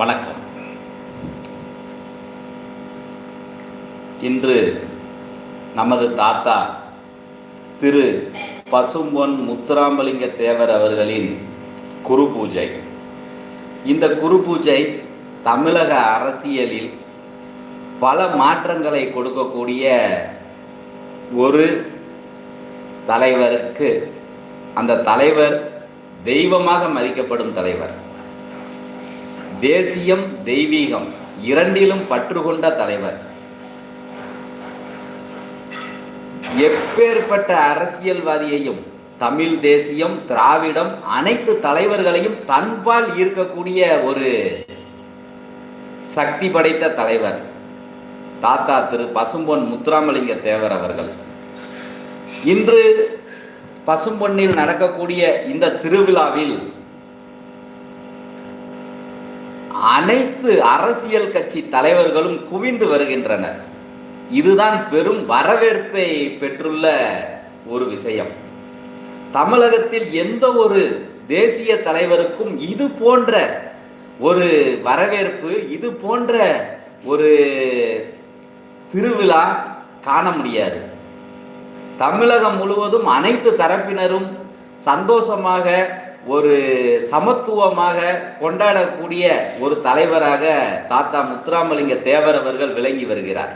வணக்கம். இன்று நமது தாத்தா திரு பசும்பொன் முத்துராமலிங்க தேவர் அவர்களின் குரு பூஜை. இந்த குரு பூஜை தமிழக அரசியலில் பல மாற்றங்களை கொடுக்கக்கூடிய ஒரு தலைவருக்கு அந்த தலைவர் தெய்வமாக மதிக்கப்படும் தலைவர். தேசியம் தெய்வீகம் இரண்டிலும் பற்று கொண்ட தலைவர். எப்பேற்பட்ட அரசியல்வாதியையும் தமிழ் தேசியம் திராவிடம் அனைத்து தலைவர்களையும் தன்பால் ஈர்க்கக்கூடிய ஒரு சக்தி படைத்த தலைவர் தாத்தா திரு பசும்பொன் முத்துராமலிங்க தேவர் அவர்கள். இன்று பசும்பொன்னில் நடக்கக்கூடிய இந்த திருவிழாவில் அனைத்து அரசியல் கட்சி தலைவர்களும் குவிந்து வருகின்றனர். இதுதான் பெரும் வரவேற்பை பெற்றுள்ள ஒரு விஷயம். தமிழகத்தில் எந்த ஒரு தேசிய தலைவருக்கும் இது போன்ற ஒரு வரவேற்பு இது போன்ற ஒரு திருவிழா காண முடியாது. தமிழகம் முழுவதும் அனைத்து தரப்பினரும் சந்தோஷமாக ஒரு சமத்துவமாக கொண்டாடக்கூடிய ஒரு தலைவராக தாத்தா முத்துராமலிங்க தேவர் அவர்கள் விளங்கி வருகிறார்.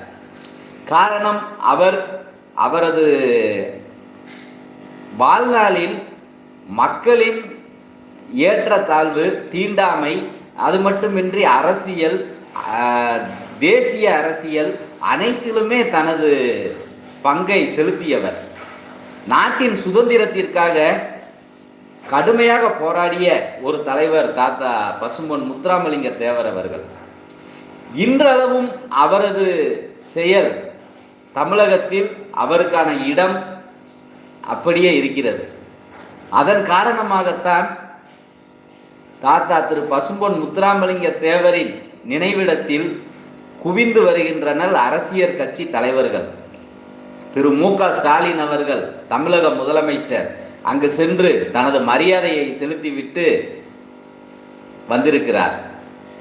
காரணம் அவர் அவரது வாழ்நாளில் மக்களின் ஏற்றத்தாழ்வு தீண்டாமை அது மட்டுமின்றி அரசியல் தேசிய அரசியல் அனைத்திலுமே தனது பங்கை செலுத்தியவர். நாட்டின் சுதந்திரத்திற்காக கடுமையாக போராடிய ஒரு தலைவர் தாத்தா பசும்பொன் முத்துராமலிங்க தேவர் அவர்கள். இன்றளவும் அவரது செயல் தமிழகத்தில் அவருக்கான இடம் அப்படியே இருக்கிறது. அதன் காரணமாகத்தான் தாத்தா திரு பசும்பொன் முத்துராமலிங்க தேவரின் நினைவிடத்தில் குவிந்து வருகின்றனர் அரசியல் கட்சி தலைவர்கள். திரு மு க ஸ்டாலின் அவர்கள் தமிழக முதலமைச்சர். அங்கு சென்று தனது மரியாதையை செலுத்திவிட்டு வந்திருக்கிறார்.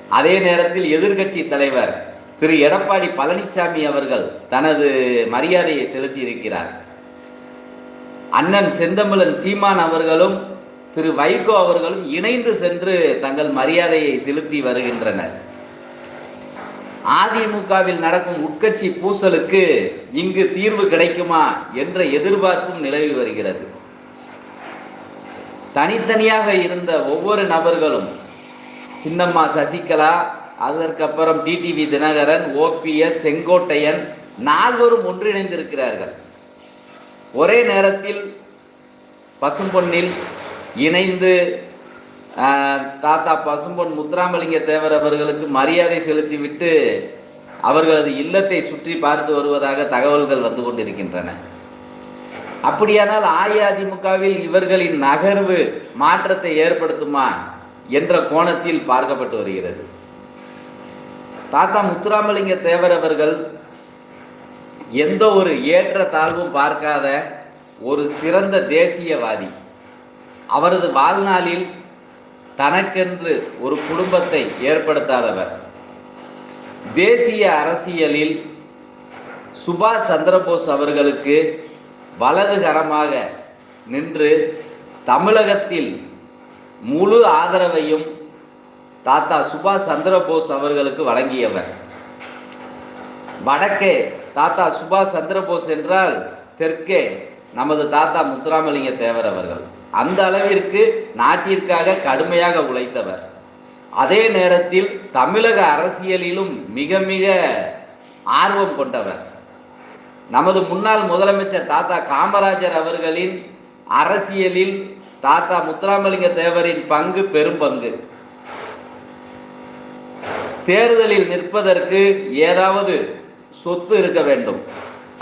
அதே நேரத்தில் எதிர்க்கட்சி தலைவர் திரு. எடப்பாடி பழனிசாமி அவர்கள் தனது மரியாதையை செலுத்தி இருக்கிறார் அண்ணன் செந்தமிழன் சீமான் அவர்களும் திரு. வைகோ அவர்களும் இணைந்து சென்று தங்கள் மரியாதையை செலுத்தி வருகின்றனர். அதிமுகவில் நடக்கும் உட்கட்சி பூசலுக்கு இங்கு தீர்வு கிடைக்குமா என்ற எதிர்பார்ப்பும் நிலவி வருகிறது. தனித்தனியாக இருந்த ஒவ்வொரு நபர்களும் சின்னம்மா சசிகலா அதற்கப்புறம் டிடிவி தினகரன் ஓபிஎஸ் செங்கோட்டையன் நால்வரும் ஒன்றிணைந்திருக்கிறார்கள். ஒரே நேரத்தில் பசும்பொன்னில் இணைந்து தாத்தா பசும்பொன் முத்துராமலிங்க தேவர் அவர்களுக்கு மரியாதை செலுத்திவிட்டு அவர்களது இல்லத்தை சுற்றி பார்த்து வருவதாக தகவல்கள் வந்து கொண்டிருக்கின்றன. அப்படியானால் அஇஅதிமுகவில் இவர்களின் நகர்வு மாற்றத்தை ஏற்படுத்துமா என்ற கோணத்தில் பார்க்கப்பட்டு வருகிறது. தாத்தா முத்துராமலிங்க தேவர் அவர்கள் எந்த ஒரு ஏற்ற தாழ்வும் பார்க்காத ஒரு சிறந்த தேசியவாதி. அவரது வாழ்நாளில் தனக்கென்று ஒரு குடும்பத்தை ஏற்படுத்தாதவர் தேசிய அரசியலில் சுபாஷ் சந்திரபோஸ் அவர்களுக்கு வலதுகரமாக நின்று தமிழகத்தில் முழு ஆதரவையும் தாத்தா சுபாஷ் சந்திரபோஸ் அவர்களுக்கு வழங்கியவர். வடக்கே தாத்தா சுபாஷ் சந்திரபோஸ் என்றால் தெற்கே நமது தாத்தா முத்துராமலிங்க தேவர் அவர்கள். அந்த அளவிற்கு நாட்டிற்காக கடுமையாக உழைத்தவர். அதே நேரத்தில் தமிழக அரசியலிலும் மிக மிக ஆர்வம் கொண்டவர். நமது முன்னாள் முதலமைச்சர் தாத்தா காமராஜர் அவர்களின் அரசியலில் தாத்தா முத்துராமலிங்க தேவரின் பங்கு பெரும் பங்கு. தேர்தலில் நிற்பதற்கு ஏதாவது சொத்து இருக்க வேண்டும்.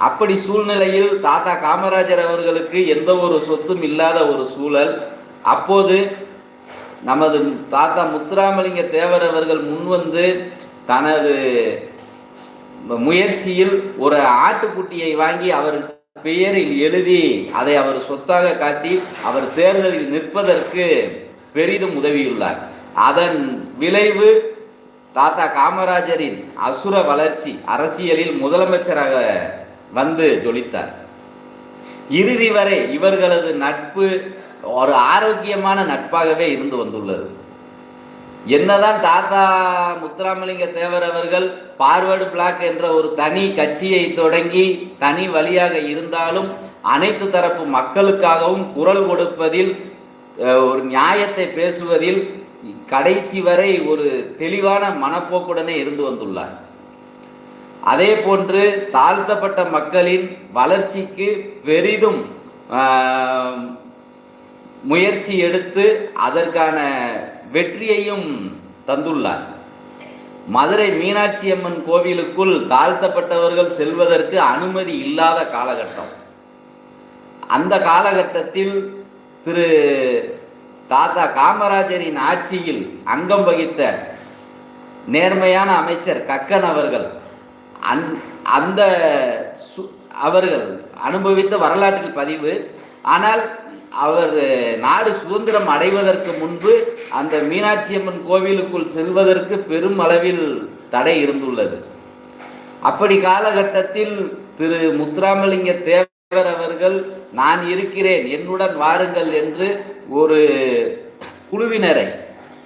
அப்படி சூழ்நிலையில் தாத்தா காமராஜர் அவர்களுக்கு எந்த ஒரு சொத்தும் இல்லாத ஒரு சூழல். அப்போது நமது தாத்தா முத்துராமலிங்க தேவர் அவர்கள் முன்வந்து தனது முயற்சியில் ஒரு ஆட்டுக்குட்டியை வாங்கி அவர் பெயரில் எழுதி அதை அவர் சொத்தாக காட்டி அவர் தேர்தலில் நிற்பதற்கு பெரிதும் உதவியுள்ளார். அதன் விளைவு தாத்தா காமராஜரின் அசுர வளர்ச்சி அரசியலில் முதலமைச்சராக வந்து ஜொலித்தார். இறுதி வரை இவர்களது நட்பு ஒரு ஆரோக்கியமான நட்பாகவே இருந்து வந்துள்ளது. என்னதான் தாத்தா முத்துராமலிங்க தேவர் அவர்கள் பார்வர்டு பிளாக் என்ற ஒரு தனி கட்சியை தொடங்கி தனி வழியாக இருந்தாலும் அனைத்து தரப்பு மக்களுக்காகவும் குரல் கொடுப்பதில் ஒரு நியாயத்தை பேசுவதில் கடைசி வரை ஒரு தெளிவான மனப்போக்குடனே இருந்து வந்துள்ளார். அதே போன்று தாழ்த்தப்பட்ட மக்களின் வளர்ச்சிக்கு பெரிதும் முயற்சி எடுத்து அதற்கான வெற்றியையும் தந்துள்ளார். மதுரை மீனாட்சி அம்மன் கோவிலுக்குள் தாழ்த்தப்பட்டவர்கள் செல்வதற்கு அனுமதி இல்லாத காலகட்டம். அந்த காலகட்டத்தில் திரு தாத்தா காமராஜரின் ஆட்சியில் அங்கம் வகித்த நேர்மையான அமைச்சர் கக்கன் அவர்கள் அந் அந்த சு- அவர்கள் அனுபவித்த வரலாற்றில் பதிவு. ஆனால் அவர் நாடு சுதந்திரம் அடைவதற்கு முன்பு அந்த மீனாட்சி அம்மன் கோவிலுக்குள் செல்வதற்கு பெரும் அளவில் தடை இருந்துள்ளது. அப்படி காலகட்டத்தில் திரு முத்துராமலிங்க தேவர் அவர்கள் நான் இருக்கிறேன் என்னுடன் வாருங்கள் என்று ஒரு குழுவினரை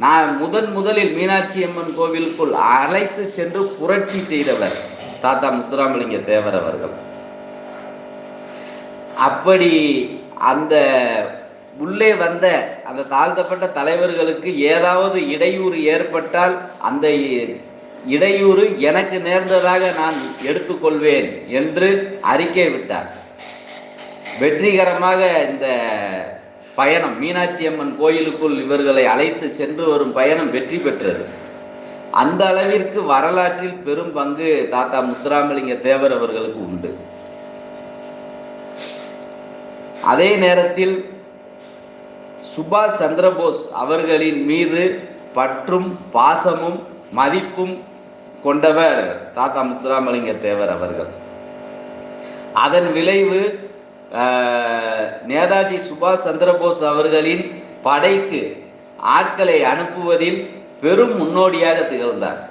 நான் முதன் முதலில் மீனாட்சி அம்மன் கோவிலுக்குள் அழைத்து சென்று புரட்சி செய்தவர் தாத்தா முத்துராமலிங்க தேவர் அவர்கள். அப்படி அந்த உள்ளே வந்த அந்த தாழ்த்தப்பட்ட தலைவர்களுக்கு ஏதாவது இடையூறு ஏற்பட்டால் அந்த இடையூறு எனக்கு நேர்ந்ததாக நான் எடுத்துக்கொள்வேன் என்று அறிக்கை விட்டார். வெற்றிகரமாக இந்த பயணம் மீனாட்சி அம்மன் கோயிலுக்குள் இவர்களை அழைத்து சென்று வரும் பயணம் வெற்றி பெற்றது. அந்த அளவிற்கு வரலாற்றில் பெரும் பங்கு தாத்தா முத்துராமலிங்க தேவர் அவர்களுக்கு உண்டு. அதே நேரத்தில் சுபாஷ் சந்திரபோஸ் அவர்களின் மீது பற்றும் பாசமும் மதிப்பும் கொண்டவர் தாத்தா முத்துராமலிங்க தேவர் அவர்கள். அதன் விளைவு நேதாஜி சுபாஷ் சந்திரபோஸ் அவர்களின் படைக்கு ஆட்களை அனுப்புவதில் பெரும் முன்னோடியாக திகழ்ந்தார்.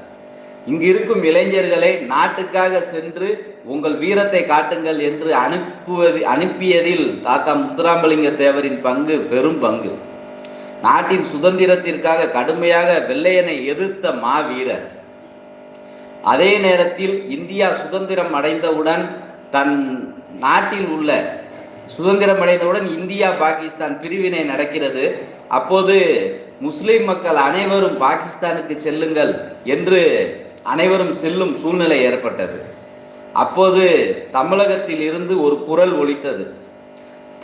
இங்கு இருக்கும் இளைஞர்களை நாட்டுக்காக சென்று உங்கள் வீரத்தை காட்டுங்கள் என்று அனுப்புவது அனுப்பியதில் தாத்தா முத்துராமலிங்க தேவரின் பங்கு பெரும் பங்கு. நாட்டின் சுதந்திரத்திற்காக கடுமையாக வெள்ளையனை எதிர்த்த மாவீரர். அதே நேரத்தில் இந்தியா சுதந்திரம் அடைந்தவுடன் தன் நாட்டில் உள்ள சுதந்திரம் அடைந்தவுடன் இந்தியா பாகிஸ்தான் பிரிவினை நடக்கிறது. அப்போது முஸ்லிம் மக்கள் அனைவரும் பாகிஸ்தானுக்கு செல்லுங்கள் என்று அனைவரும் செல்லும் சூழ்நிலை ஏற்பட்டது. அப்போது தமிழகத்தில் இருந்து ஒரு குரல் ஒலித்தது.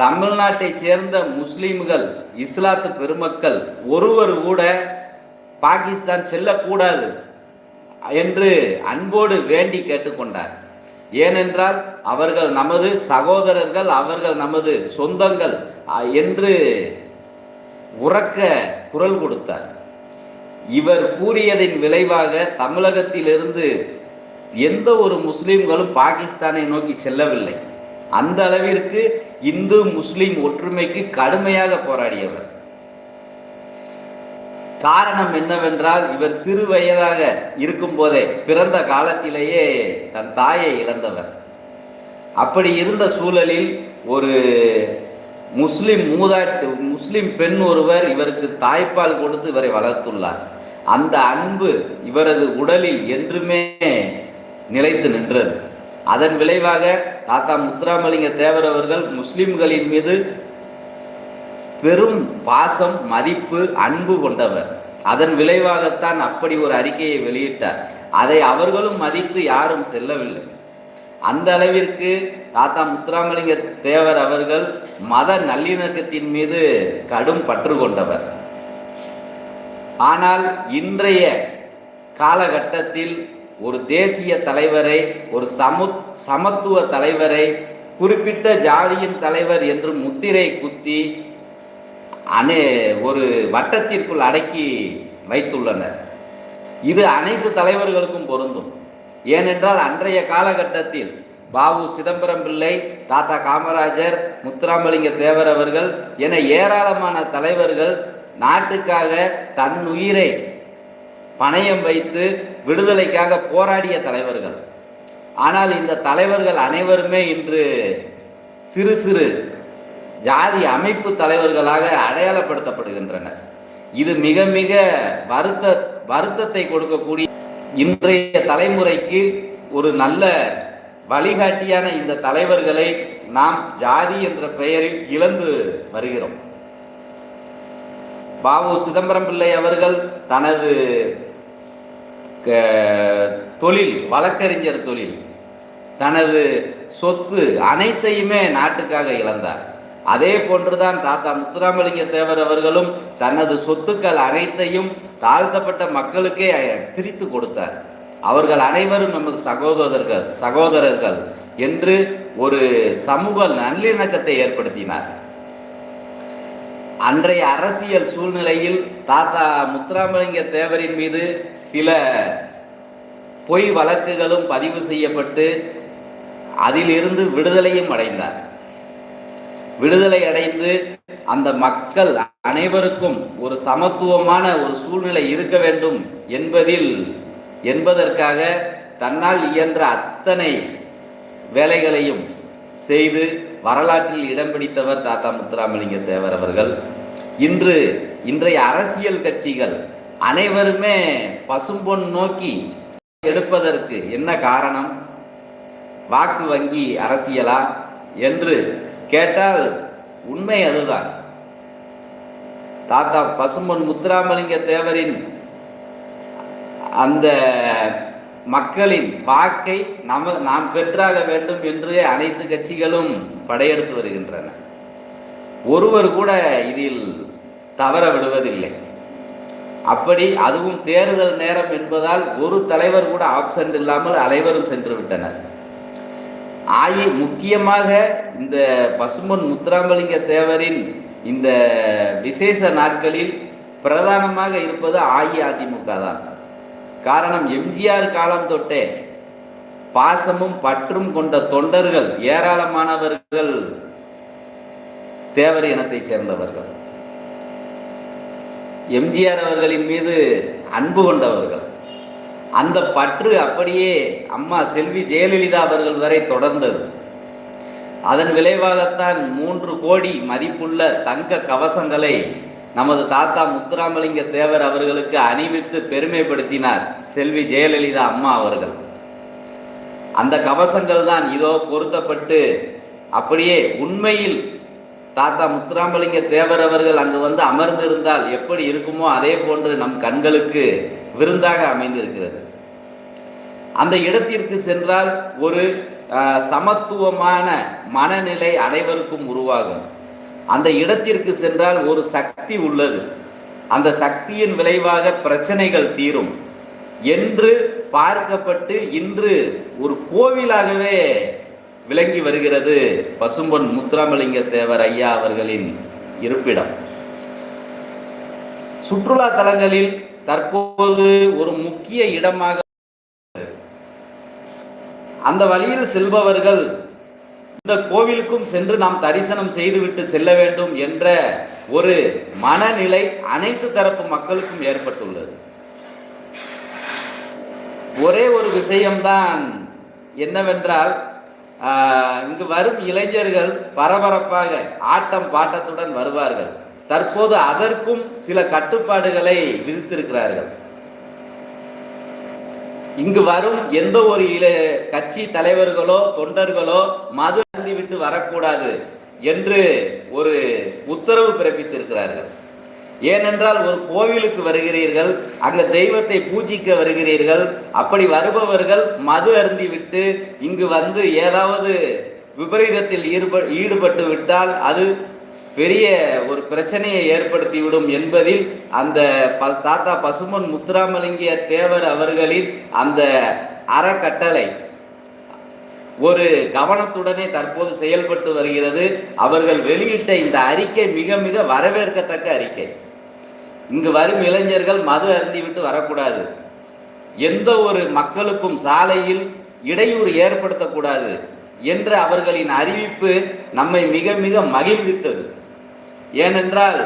தமிழ்நாட்டை சேர்ந்த முஸ்லீம்கள் இஸ்லாத்து பெருமக்கள் ஒருவர் கூட பாகிஸ்தான் செல்லக்கூடாது என்று அன்போடு வேண்டி கேட்டுக்கொண்டார். ஏனென்றால் அவர்கள் நமது சகோதரர்கள் அவர்கள் நமது சொந்தங்கள் என்று உறக்க குரல் கொடுத்தார். இவர் கூறியதின் விளைவாக தமிழகத்திலிருந்து எந்த ஒரு முஸ்லிம்களும் பாகிஸ்தானை நோக்கி செல்லவில்லை. அந்த அளவிற்கு இந்து முஸ்லிம் ஒற்றுமைக்கு கடுமையாக போராடியவர். காரணம் என்னவென்றால் இவர் சிறு வயதாக இருக்கும்போதே பிறந்த காலத்திலேயே தன் தாயை இழந்தவர். அப்படி இருந்த சூழலில் ஒரு முஸ்லிம் மூதாட்டு முஸ்லிம் பெண் ஒருவர் இவருக்கு தாய்ப்பால் கொடுத்து இவரை வளர்த்துள்ளார். அந்த அன்பு இவரது உடலில் என்றுமே நிலைத்து நின்றது. அதன் விளைவாக தாத்தா முத்துராமலிங்க தேவர் அவர்கள் முஸ்லிம்களின் மீது பெரும் பாசம் மதிப்பு அன்பு கொண்டவர். அதன் விளைவாகத்தான் அப்படி ஒரு அறிக்கையை வெளியிட்டார். அதை அவர்களும் மதித்து யாரும் செல்லவில்லை. அந்த அளவிற்கு தாத்தா முத்துராமலிங்க தேவர் அவர்கள் மத நல்லிணக்கத்தின் மீது கடும் பற்று கொண்டவர். ஆனால் இன்றைய காலகட்டத்தில் ஒரு தேசிய தலைவரை ஒரு சமு சமத்துவ தலைவரை குறிப்பிட்ட ஜாதியின் தலைவர் என்று முத்திரை குத்தி அனே ஒரு வட்டத்திற்குள் அடக்கி வைத்துள்ளனர். இது அனைத்து தலைவர்களுக்கும் பொருந்தும். ஏனென்றால் அன்றைய காலகட்டத்தில் பாபு சிதம்பரம் பிள்ளை தாத்தா காமராஜர் முத்துராமலிங்க தேவர் அவர்கள் என ஏராளமான தலைவர்கள் நாட்டுக்காக தன் உயிரை பணயம் வைத்து விடுதலைக்காக போராடிய தலைவர்கள். ஆனால் இந்த தலைவர்கள் அனைவருமே இன்று சிறு சிறு ஜாதி அமைப்பு தலைவர்களாக அடையாளப்படுத்தப்படுகின்றனர். இது மிக மிக வருத்த வருத்தத்தை கொடுக்கக்கூடிய இன்றைய தலைமுறைக்கு ஒரு நல்ல வழிகாட்டியான இந்த தலைவர்களை நாம் ஜாதி என்ற பெயரில் இழந்து வருகிறோம். பாபு சிதம்பரம் பிள்ளை அவர்கள் தனது க- தொழில் வழக்கறிஞர் தொழில் தனது சொத்து அனைத்தையுமே நாட்டுக்காக இழந்தார். அதே போன்றுதான் தாத்தா முத்துராமலிங்க தேவர் அவர்களும் தனது சொத்துக்கள் அனைத்தையும் தாழ்த்தப்பட்ட மக்களுக்கே பிரித்து கொடுத்தார். அவர்கள் அனைவரும் நமது சகோதரர்கள் சகோதரர்கள் என்று ஒரு சமூக நல்லிணக்கத்தை ஏற்படுத்தினார். அன்றைய அரசியல் சூழ்நிலையில் தாத்தா முத்துராமலிங்க தேவரின் மீது சில பொய் வழக்குகளும் பதிவு செய்யப்பட்டு அதிலிருந்து விடுதலையும் அடைந்தார். விடுதலை அடைந்து அந்த மக்கள் அனைவருக்கும் ஒரு சமத்துவமான ஒரு சூழ்நிலை இருக்க வேண்டும் என்பதில் என்பதற்காக தன்னால் இயன்ற அத்தனை வேலைகளையும் செய்து வரலாற்றில் இடம் பிடித்தவர் தாத்தா முத்துராமலிங்க தேவர் அவர்கள். இன்று இன்றைய அரசியல் கட்சிகள் அனைவருமே பசும்பொன் நோக்கி எடுப்பதற்கு என்ன காரணம்? வாக்கு வங்கி அரசியலா என்று கேட்டால் உண்மை அதுதான். தாத்தா பசும்பொன் முத்துராமலிங்க தேவரின் அந்த மக்களின் வாக்கை நம நாம் பெற்றாக வேண்டும் என்று அனைத்து கட்சிகளும் படையெடுத்து வருகின்றன. ஒருவர் கூட இதில் தவற விடுவதில்லை. அப்படி அதுவும் தேர்தல் நேரம் என்பதால் ஒரு தலைவர் கூட ஆப்சண்ட் இல்லாமல் அனைவரும் சென்று விட்டனர். ஆயி முக்கியமாக இந்த பசும்பொன் முத்துராமலிங்க தேவரின் இந்த விசேஷ நாட்களில் பிரதானமாக இருப்பது அஇஅதிமுக தான். காரணம் எம்ஜிஆர் காலம் தொட்டே பாசமும் பற்றும் கொண்ட தொண்டர்கள் ஏராளமானவர்கள் தேவர் இனத்தைச் சேர்ந்தவர்கள். எம்ஜிஆர் அவர்களின் மீது அன்பு கொண்டவர்கள். அந்த பற்று அப்படியே அம்மா செல்வி ஜெயலலிதா அவர்கள் வரை தொடர்ந்தது. அதன் விளைவாகத்தான் மூன்று கோடி மதிப்புள்ள தங்க கவசங்களை நமது தாத்தா முத்துராமலிங்க தேவர் அவர்களுக்கு அணிவித்து பெருமைப்படுத்தினார் செல்வி ஜெயலலிதா அம்மா அவர்கள். அந்த கவசங்கள் தான் இதோ பொருத்தப்பட்டு அப்படியே உண்மையில் தாத்தா முத்துராமலிங்க தேவர் அவர்கள் அங்கு வந்து அமர்ந்திருந்தால் எப்படி இருக்குமோ அதே போன்று நம் கண்களுக்கு விருந்தாக அமைந்திருக்கிறது. அந்த இடத்திற்கு சென்றால் ஒரு சமத்துவமான மனநிலை அனைவருக்கும் உருவாகும். அந்த இடத்திற்கு சென்றால் ஒரு சக்தி உள்ளது. அந்த சக்தியின் விளைவாக பிரச்சனைகள் தீரும். என்று பார்க்கப்பட்டு இன்று ஒரு கோவிலாகவே விளங்கி வருகிறது பசும்பொன் முத்துராமலிங்க தேவர் ஐயா அவர்களின் இருப்பிடம். சுற்றுலா தலங்களில் தற்போது ஒரு முக்கிய இடமாக அந்த வழியில் செல்பவர்கள் இந்த கோவிலுக்கும் சென்று நாம் தரிசனம் செய்துவிட்டு செல்ல வேண்டும் என்ற ஒரு மனநிலை அனைத்து தரப்பு மக்களுக்கும் ஏற்பட்டுள்ளது. ஒரே ஒரு விஷயம்தான் என்னவென்றால் இங்கு வரும் இளைஞர்கள் பரபரப்பாக ஆட்டம் பாட்டத்துடன் வருவார்கள். தற்போது அதற்கும் சில கட்டுப்பாடுகளை விதித்திருக்கிறார்கள். இங்கு வரும் எந்த ஒரு இள கட்சி தலைவர்களோ தொண்டர்களோ மது அருந்தி விட்டு வரக்கூடாது என்று ஒரு உத்தரவு பிறப்பித்திருக்கிறார்கள். ஏனென்றால் ஒரு கோவிலுக்கு வருகிறீர்கள் அங்க தெய்வத்தை பூஜிக்க வருகிறீர்கள் அப்படி வருபவர்கள் மது அருந்தி விட்டு இங்கு வந்து ஏதாவது விபரீதத்தில் ஈடுபட்டு விட்டால் அது பெரிய ஒரு பிரச்சனையை ஏற்படுத்திவிடும் என்பதில் அந்த ப- தாத்தா பசுமன் முத்துராமலிங்கிய தேவர் அவர்களின் அந்த அறக்கட்டளை ஒரு கவனத்துடனே தற்போது செயல்பட்டு வருகிறது. அவர்கள் வெளியிட்ட இந்த அறிக்கை மிக மிக வரவேற்கத்தக்க அறிக்கை. இங்கு வரும் இளைஞர்கள் மது அருந்திவிட்டு வரக்கூடாது. எந்த ஒரு மக்களுக்கும் சாலையில் இடையூறு ஏற்படுத்தக்கூடாது என்ற அவர்களின் அறிவிப்பு நம்மை மிக மிக மகிழ்வித்தது. ஏனென்றால்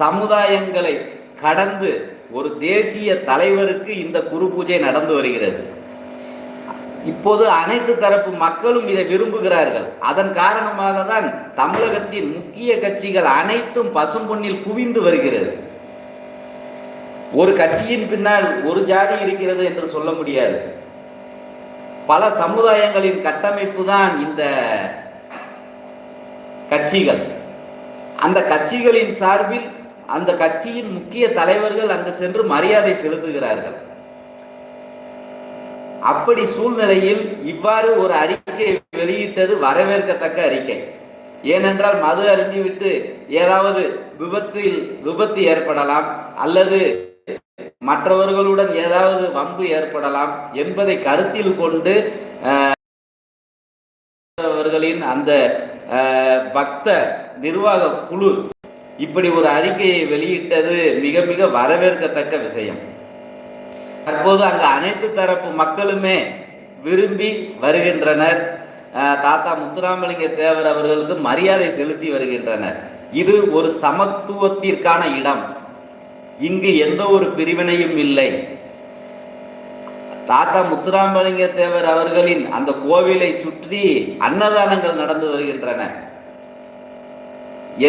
சமுதாயங்களை கடந்து ஒரு தேசிய தலைவருக்கு இந்த குரு பூஜை நடந்து வருகிறது. இப்போது அனைத்து தரப்பு மக்களும் இதை விரும்புகிறார்கள். அதன் காரணமாக தான் தமிழகத்தின் முக்கிய கட்சிகள் அனைத்தும் பசும்பொன்னில் குவிந்து வருகிறது. ஒரு கட்சியின் பின்னால் ஒரு ஜாதி இருக்கிறது என்று சொல்ல முடியாது. பல சமுதாயங்களின் கட்டமைப்பு தான் இந்த கட்சிகள். அந்த கட்சிகளின் சார்பில் அந்த கட்சியின் முக்கிய தலைவர்கள் அங்கு சென்று மரியாதை செலுத்துகிறார்கள். அப்படி சூழ்நிலையில் இவ்வாறு ஒரு அறிக்கை வெளியிட்டது வரவேற்கத்தக்க அறிக்கை. ஏனென்றால் மது அருந்திவிட்டு ஏதாவது விபத்தில் விபத்து ஏற்படலாம் அல்லது மற்றவர்களுடன் ஏதாவது வம்பு ஏற்படலாம் என்பதை கருத்தில் கொண்டு அவர்களின் அந்த பக்த நிர்வாக குழு இப்படி ஒரு அறிக்கையை வெளியிட்டது மிக மிக வரவேற்கத்தக்க விஷயம். தற்போது அங்கு அனைத்து தரப்பு மக்களுமே விரும்பி வருகின்றனர். தாத்தா முத்துராமலிங்க தேவர் அவர்களுக்கு மரியாதை செலுத்தி வருகின்றனர். இது ஒரு சமத்துவத்திற்கான இடம். இங்கு எந்த ஒரு பிரிவினையும் இல்லை. தாத்தா முத்துராமலிங்க தேவர் அவர்களின் அந்த கோவிலை சுற்றி அன்னதானங்கள் நடந்து வருகின்றன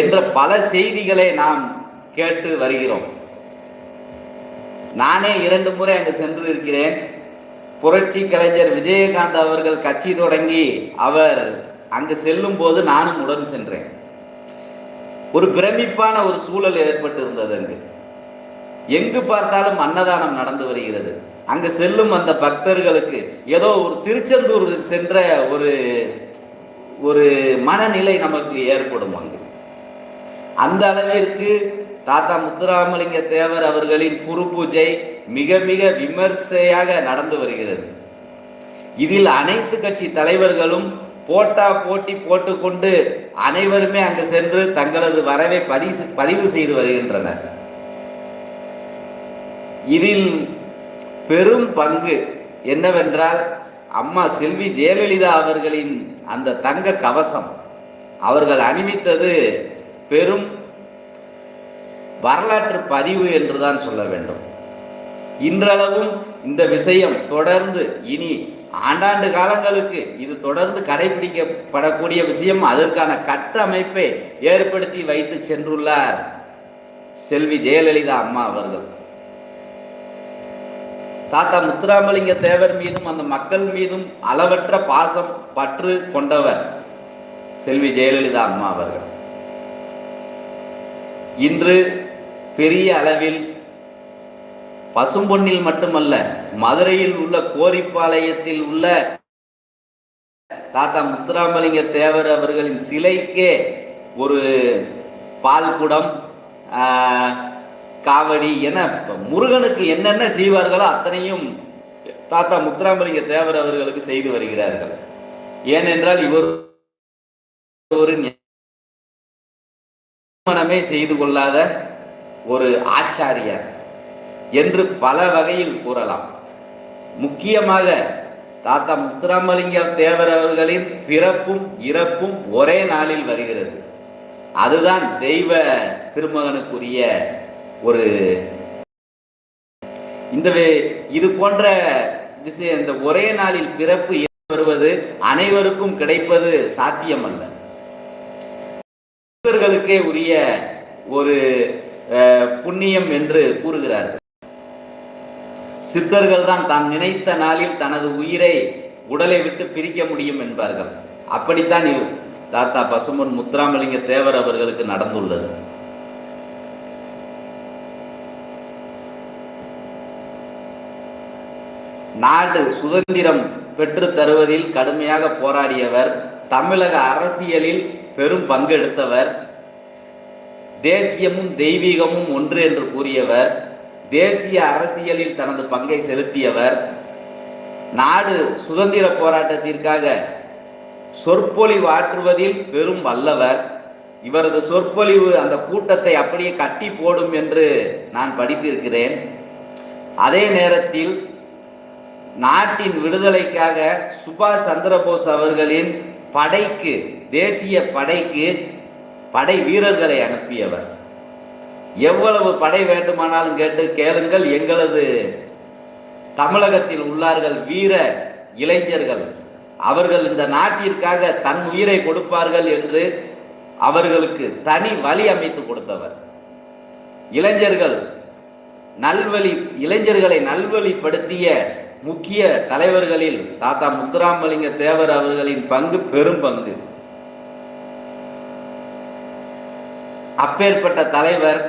என்ற பல செய்திகளை நாம் கேட்டு வருகிறோம். நானே இரண்டு முறை அங்கு சென்று இருக்கிறேன். புரட்சி கலைஞர் விஜயகாந்த் அவர்கள் கட்சி தொடங்கி அவர் அங்கு செல்லும் போது நானும் உடன் சென்றேன். ஒரு பிரமிப்பான ஒரு சூழல் ஏற்பட்டு இருந்தது அங்கு. எங்கு பார்த்தாலும் அன்னதானம் நடந்து வருகிறது. அங்கு செல்லும் அந்த பக்தர்களுக்கு ஏதோ ஒரு திருச்செந்தூர் சென்ற ஒரு ஒரு மனநிலை நமக்கு ஏற்படும் அங்கு. அந்த அளவிற்கு தாத்தா முத்துராமலிங்க தேவர் அவர்களின் குரு பூஜை மிக மிக விமர்சையாக நடந்து வருகிறது. இதில் அனைத்து கட்சி தலைவர்களும் போட்டா போட்டி போட்டுக்கொண்டு அனைவருமே அங்கு சென்று தங்களது வரவை பதிவு பதிவு செய்து வருகின்றனர். இதில் பெரும் பங்கு என்னவென்றால் அம்மா செல்வி ஜெயலலிதா அவர்களின் அந்த தங்க கவசம். அவர்கள் அணிவித்தது பெரும் வரலாற்று பதிவு என்றுதான் சொல்ல வேண்டும். இன்றளவும் இந்த விஷயம் தொடர்ந்து இனி ஆண்டாண்டு காலங்களுக்கு இது தொடர்ந்து கடைபிடிக்கப்படக்கூடிய விஷயம். அதற்கான கட்டமைப்பை ஏற்படுத்தி வைத்து சென்றுள்ளார் செல்வி ஜெயலலிதா அம்மா அவர்கள். தாத்தா முத்துராமலிங்க தேவர் மீதும் அந்த மக்கள் மீதும் அளவற்ற பாசம் பற்று கொண்டவர் செல்வி ஜெயலலிதா அம்மா அவர்கள். இன்று பெரிய அளவில் பசும்பொன்னில் மட்டுமல்ல மதுரையில் உள்ள கோரிப்பாளையத்தில் உள்ள தாத்தா முத்துராமலிங்க தேவர் அவர்களின் சிலைக்கே ஒரு பால்குடம் குடம் காவடி என இப்போ முருகனுக்கு என்னென்ன செய்வார்களோ அத்தனையும் தாத்தா முத்துராமலிங்க தேவர் அவர்களுக்கு செய்து வருகிறார்கள். ஏனென்றால் இவர் ஒரு மனமே செய்து கொள்ளாத ஒரு ஆச்சாரியார் என்று பல வகையில் கூறலாம். முக்கியமாக தாத்தா முத்துராமலிங்க தேவர் அவர்களின் பிறப்பும் இறப்பும் ஒரே நாளில் வருகிறது. அதுதான் தெய்வ திருமகனுக்குரிய ஒரு இந்த இது போன்ற விஷயம் இந்த ஒரே நாளில் பிறப்பு வருவது அனைவருக்கும் கிடைப்பது சாத்தியமல்ல. சித்தர்களுக்கே உரிய ஒரு அஹ், புண்ணியம் என்று கூறுகிறார்கள். சித்தர்கள் தான் தான் நினைத்த நாளில் தனது உயிரை உடலை விட்டு பிரிக்க முடியும் என்பார்கள். அப்படித்தான் தாத்தா பசுமன் முத்துராமலிங்க தேவர் அவர்களுக்கு நடந்துள்ளது. நாடு சுதந்திரம் பெற்று தருவதில் கடுமையாக போராடியவர் தமிழக அரசியலில் பெரும் பங்கெடுத்தவர் தேசியமும் தெய்வீகமும் ஒன்று என்று கூறியவர் தேசிய அரசியலில் தனது பங்கை செலுத்தியவர். நாடு சுதந்திர போராட்டத்திற்காக சொற்பொழிவு ஆற்றுவதில் பெரும் வல்லவர். இவரது சொற்பொழிவு அந்த கூட்டத்தை அப்படியே கட்டி போடும் என்று நான் படித்திருக்கிறேன். அதே நேரத்தில் நாட்டின் விடுதலைக்காக சுபாஷ் சந்திரபோஸ் அவர்களின் படைக்கு தேசிய படைக்கு படை வீரர்களை அனுப்பியவர். எவ்வளவு படை வேண்டுமானாலும் கேட்டு கேளுங்கள் எங்களது தமிழகத்தில் உள்ளார்கள் வீர இளைஞர்கள். அவர்கள் இந்த நாட்டிற்காக தன் உயிரை கொடுப்பார்கள் என்று அவர்களுக்கு தனி வழி அமைத்து கொடுத்தவர். இளைஞர்கள் நல்வழி இளைஞர்களை நல்வழிப்படுத்திய முக்கிய தலைவர்களில் தாத்தா முத்துராமலிங்க தேவர் அவர்களின் பங்கு பெரும் பங்கு. அப்பேற்பட்ட தலைவர்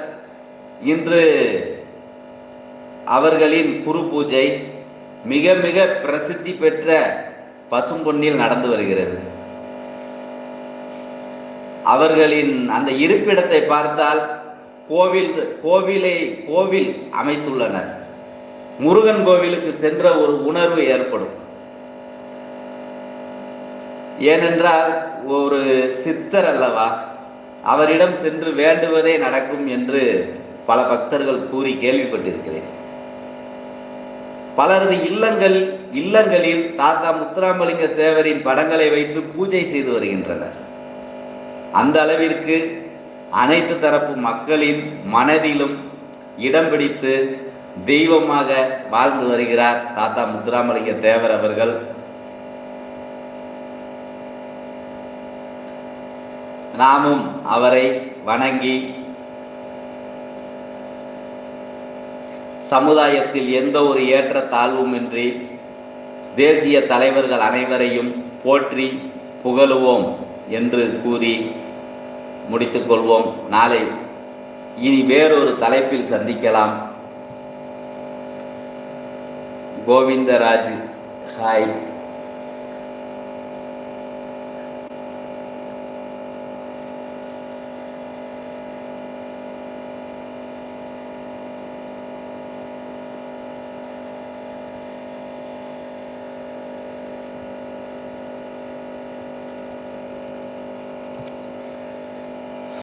இன்று அவர்களின் குரு பூஜை மிக மிக பிரசித்தி பெற்ற பசும்பொன்னில் நடந்து வருகிறது. அவர்களின் அந்த இருப்பிடத்தை பார்த்தால் கோவில் கோவிலை கோவில் அமைத்துள்ளனர். முருகன் கோவிலுக்கு சென்ற ஒரு உணர்வு ஏற்படும். ஏனென்றால் ஒரு சித்தர் அல்லவா அவரிடம் சென்று வேண்டுவதே நடக்கும் என்று பல பக்தர்கள் கூறி கேள்விப்பட்டிருக்கிறேன். பலரது இல்லங்கள் இல்லங்களில் தாத்தா முத்துராமலிங்க தேவரின் படங்களை வைத்து பூஜை செய்து வருகின்றனர். அந்த அளவிற்கு அனைத்து தரப்பு மக்களின் மனதிலும் இடம் பிடித்து தெய்வமாக வாழ்ந்து வருகிறார் தாத்தா முத்துராமலிங்க தேவர் அவர்கள். நாமும் அவரை வணங்கி சமுதாயத்தில் எந்த ஒரு ஏற்ற தாழ்வுமின்றி தேசிய தலைவர்கள் அனைவரையும் போற்றி புகழுவோம் என்று கூறி முடித்துக்கொள்வோம் நாளை இனி வேறொரு தலைப்பில் சந்திக்கலாம். கோவிந்தராஜ் ஹாய்.